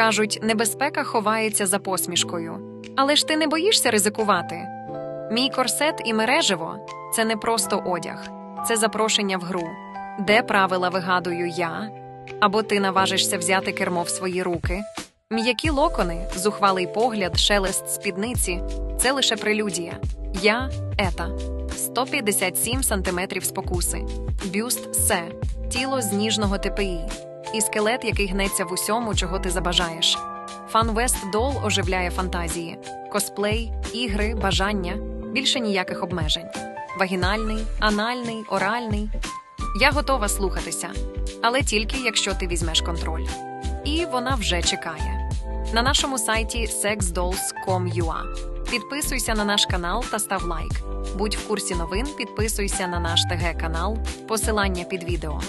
Кажуть, небезпека ховається за посмішкою. Але ж ти не боїшся ризикувати. Мій корсет і мережево це не просто одяг, це запрошення в гру, де правила вигадую я, або ти наважишся взяти кермо в свої руки. М'які локони, зухвалий погляд, шелест спідниці це лише прелюдія. Я ета 157 сантиметрів спокуси, бюст се, тіло з ніжного ТПІ, і скелет, який гнеться в усьому, чого ти забажаєш. Фан-Вест Дол оживляє фантазії, косплей, ігри, бажання, більше ніяких обмежень. Вагінальний, анальний, оральний. Я готова слухатися, але тільки якщо ти візьмеш контроль. І вона вже чекає. На нашому сайті sexdolls.com.ua Підписуйся на наш канал та став лайк. Будь в курсі новин, підписуйся на наш ТГ канал, посилання під відео.